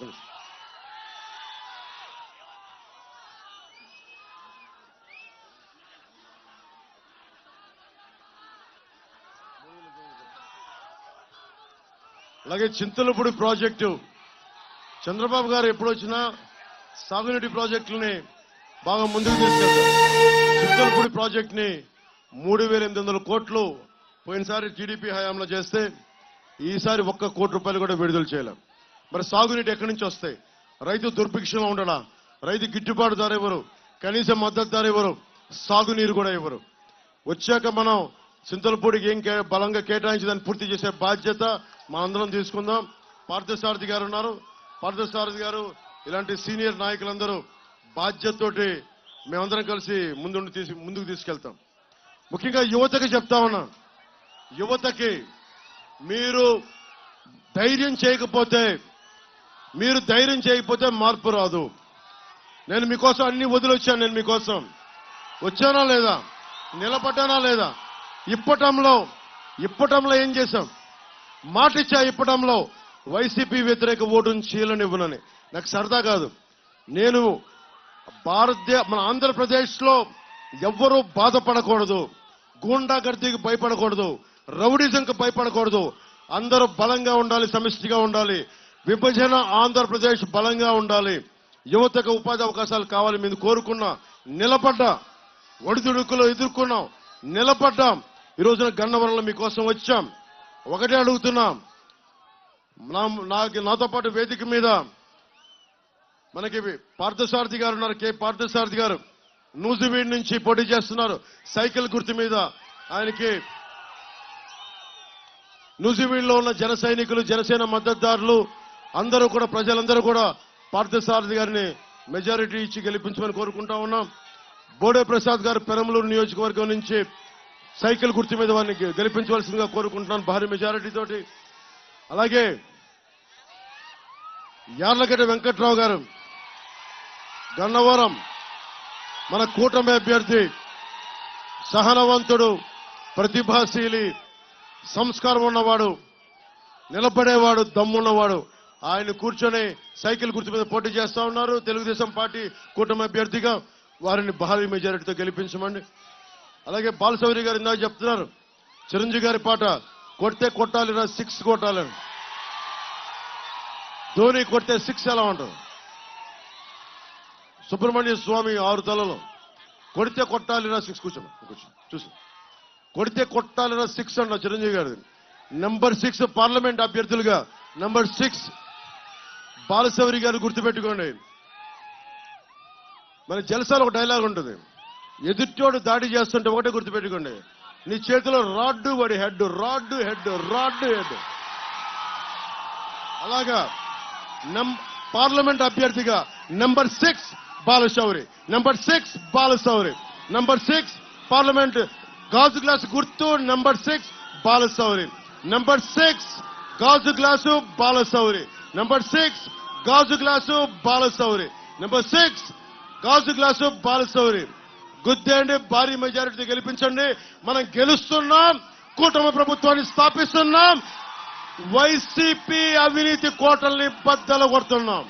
ఒక అలాగే చింతలపూడి ప్రాజెక్టు. చంద్రబాబు గారు ఎప్పుడు వచ్చినా సాగునీటి ప్రాజెక్టులని బాగా ముందుకు తీసుకెళ్తారు. చింతలపూడి ప్రాజెక్టుని మూడు వేల ఎనిమిది వందల కోట్లు పోయినసారి టీడీపీ హయాంలో చేస్తే ఈసారి ఒక్క కోటి రూపాయలు కూడా విడుదల చేయలేం. మరి సాగునీటి ఎక్కడి నుంచి వస్తాయి? రైతు దుర్భిక్షంలో ఉండడా రైతు గిట్టుబాటు ధర ఇవ్వరు. కనీస మద్దతు ధర ఇవ్వరు. సాగునీరు కూడా ఇవ్వరు. వచ్చాక మనం చింతలపూడికి ఏం కే- బలంగా కేటాయించి దాన్ని పూర్తి చేసే బాధ్యత మా అందరం తీసుకుందాం. పార్థసారథి గారు ఉన్నారు. పార్థసారథి గారు ఇలాంటి సీనియర్ నాయకులందరూ బాధ్యతతోటి మేమందరం కలిసి ముందుండి తీసి ముందుకు తీసుకెళ్తాం. ముఖ్యంగా యువతకి చెప్తా ఉన్నా. యువతకి మీరు ధైర్యం చేయకపోతే మీరు ధైర్యం చేయకపోతే మార్పు రాదు. నేను మీకోసం అన్ని వదిలొచ్చాను నేను మీకోసం. వచ్చానా లేదా? నిలబడ్డానా లేదా? ఇప్పటంలో ఇప్పటంలో ఏం చేశాం? మాట ఇచ్చా ఇప్పటంలో? వైసీపీ వ్యతిరేక ఓటును చీలనివ్వనని. నాకు సరదా కాదు. నేను భారతదేశ మన ఆంధ్రప్రదేశ్లో ఎవ్వరూ బాధపడకూడదు. గూండాగర్దీకి భయపడకూడదు. రౌడిజంకి భయపడకూడదు. అందరూ బలంగా ఉండాలి సమిష్టిగా ఉండాలి. విభజన ఆంధ్రప్రదేశ్ బలంగా ఉండాలి. యువతకు ఉపాధి అవకాశాలు కావాలి మీరు కోరుకున్నా నిలబడ్డా ఒడిదుడుకులు ఎదుర్కొన్నాం నిలబడ్డాం. ఈ రోజున గన్నవరంలో మీకోసం వచ్చాం. ఒకటే అడుగుతున్నాం. నా నాకు నాతో పాటు వేదిక మీద మనకి పార్థసారథి గారు ఉన్నారు కే. పార్థసారథి గారు. నూజివీడ్ నుంచి పోటీ చేస్తున్నారు. సైకిల్ గుర్తు మీద ఆయనకి నూజివీడ్లో ఉన్న జన సైనికులు జనసేన మద్దతుదారులు అందరూ కూడా ప్రజలందరూ కూడా పార్థసారథి గారిని మెజారిటీ ఇచ్చి గెలిపించమని కోరుకుంటా ఉన్నాం. బోడే ప్రసాద్ గారు పెరమలూరు నియోజకవర్గం నుంచి సైకిల్ గుర్తు మీద వారిని గెలిపించవలసిందిగా కోరుకుంటున్నాను భారీ మెజారిటీ తోటి. అలాగే యార్లగడ్డ వెంకట్రావు గారు గన్నవరం మన కూటమి అభ్యర్థి సహనవంతుడు ప్రతిభాశీలి సంస్కారం ఉన్నవాడు నిలబడేవాడు దమ్మున్నవాడు. ఆయన కూర్చొని సైకిల్ గుర్తు మీద పోటీ చేస్తా ఉన్నారు. తెలుగుదేశం పార్టీ కూటమి అభ్యర్థిగా వారిని భారీ మెజారిటీతో గెలిపించమండి. అలాగే బాలసౌరి గారు ఇందాక చెప్తున్నారు చిరంజీవి గారి పాట కొడితే కొట్టాలిరా సిక్స్ కొట్టాలని. ధోని కొడితే సిక్స్ ఎలా ఉంటుంది? సుబ్రహ్మణ్య స్వామి ఆరు తలలో. కొడితే కొట్టాలిరా సిక్స్ కూర్చోండి కూర్చో చూసి. కొడితే కొట్టాలిరా సిక్స్ అన్న Chiranjeevi garu number six parliament అభ్యర్థులుగా నెంబర్ సిక్స్ పాలసౌరి గారు గుర్తుపెట్టుకోండి. మన జలసాలు ఒక డైలాగ్ ఉంటుంది. ఎదుటోడు దాడి చేస్తుంటే ఒకటే గుర్తుపెట్టుకోండి. నీ చేతిలో రాడ్డు వాడి head rod head rod head. అలాగా నం పార్లమెంట్ అభ్యర్థిగా number six Balashowry. Number six Balashowry. Number six parliament గాజు గ్లాస్ గుర్తు number six Balashowry. Number six గాజు గ్లాసు బాలశౌరి. నెంబర్ సిక్స్ గాజు గ్లాసు బాలశౌరి నెంబర్ సిక్స్ గాజు గ్లాసు బాలశౌరి గుద్దేయండి భారీ మెజారిటీ గెలిపించండి. మనం గెలుస్తున్నాం కూటమి ప్రభుత్వాన్ని స్థాపిస్తున్నాం వైసీపీ అవినీతి కోటల్ని బద్దలు కొడుతున్నాం.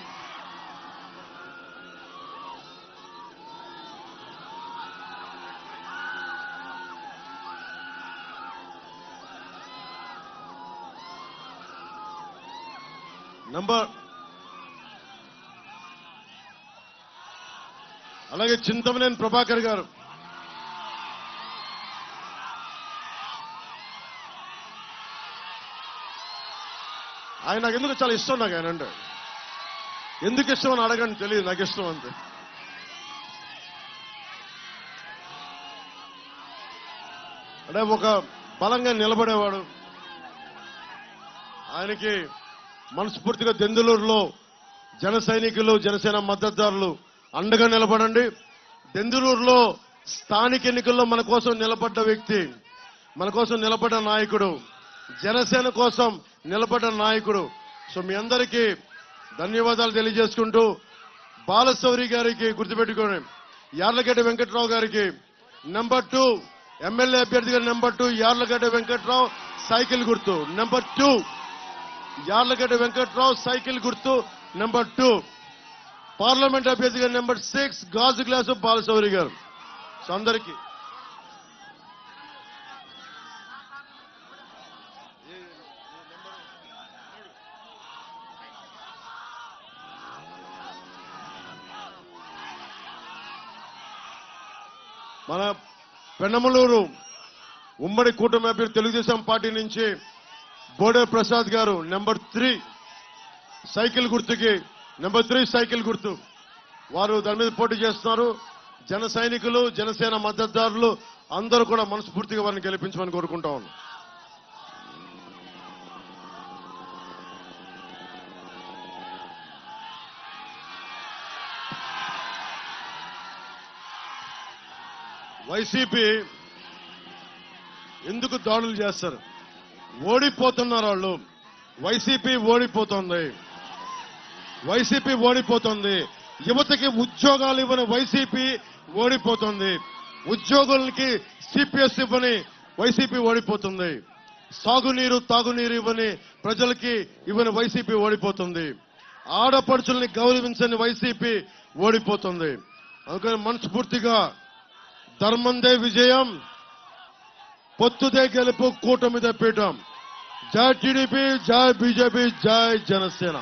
నంబర్ అలాగే చింతమనేని ప్రభాకర్ గారు. ఆయన నాకు ఎందుకు చాలా ఇష్టం నాకు ఆయన అంటే. ఎందుకు ఇష్టం అని అడగండి తెలియదు నాకు ఇష్టం అంతే. అంటే ఒక బలంగా నిలబడేవాడు. ఆయనకి మనస్ఫూర్తిగా దెందులూరులో జన సైనికులు జనసేన మద్దతుదారులు అండగా నిలబడండి. దెందులూరులో స్థానిక ఎన్నికల్లో మన కోసం నిలబడ్డ వ్యక్తి మన కోసం నిలబడ్డ నాయకుడు జనసేన కోసం నిలబడ్డ నాయకుడు. సో మీ అందరికీ ధన్యవాదాలు తెలియజేసుకుంటూ బాలశౌరి గారికి గుర్తుపెట్టుకోండి. యార్లగడ్డ వెంకట్రావు గారికి నెంబర్ టూ ఎమ్మెల్యే అభ్యర్థిగా number two Yarlagadda Venkatrao cycle గుర్తు. Number two Yarlagadda Venkatrao cycle గుర్తు. నెంబర్ టూ పార్లమెంట్ అభ్యర్థిగా నెంబర్ సిక్స్ గాజు గ్లాసు బాలశౌరి గారు. సో అందరికీ. మన పెన్నమలూరు ఉమ్మడి కూటమి అభ్యర్థి తెలుగుదేశం పార్టీ నుంచి Bode Prasad garu number three cycle గుర్తుకి నెంబర్ త్రీ సైకిల్ గుర్తు. వారు దాని మీద పోటీ చేస్తున్నారు. జన సైనికులు జనసేన మద్దతుదారులు అందరూ కూడా మనస్ఫూర్తిగా వారిని గెలిపించమని కోరుకుంటా ఉన్నాం. వైసీపీ ఎందుకు దాడులు చేస్తారు? ఓడిపోతున్నారు వాళ్ళు. వైసీపీ ఓడిపోతుంది. వైసీపీ ఓడిపోతుంది. యువతకి ఉద్యోగాలు ఇవ్వని వైసీపీ ఓడిపోతుంది. ఉద్యోగులకి సిపిఎస్ ఇవ్వని వైసీపీ ఓడిపోతుంది. సాగునీరు తాగునీరు ఇవ్వని ప్రజలకి ఇవ్వని వైసీపీ ఓడిపోతుంది. ఆడపడుచుల్ని గౌరవించని వైసీపీ ఓడిపోతుంది. అందుకని మనస్ఫూర్తిగా ధర్మందే విజయం పొత్తుదే గెలుపు కూటమిదే పీఠం. జై టీడీపీ జై బీజేపీ జై జనసేన.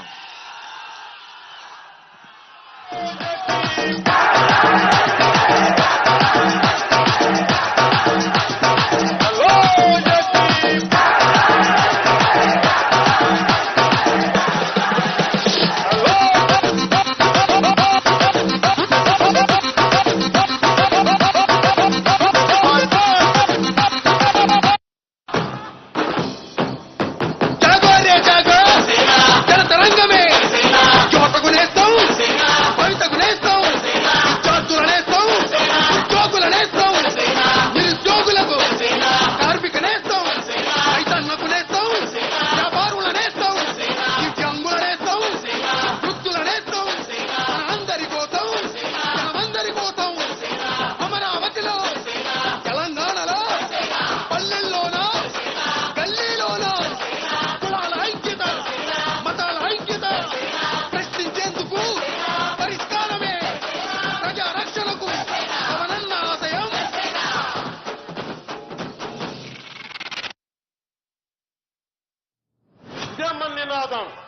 Adam.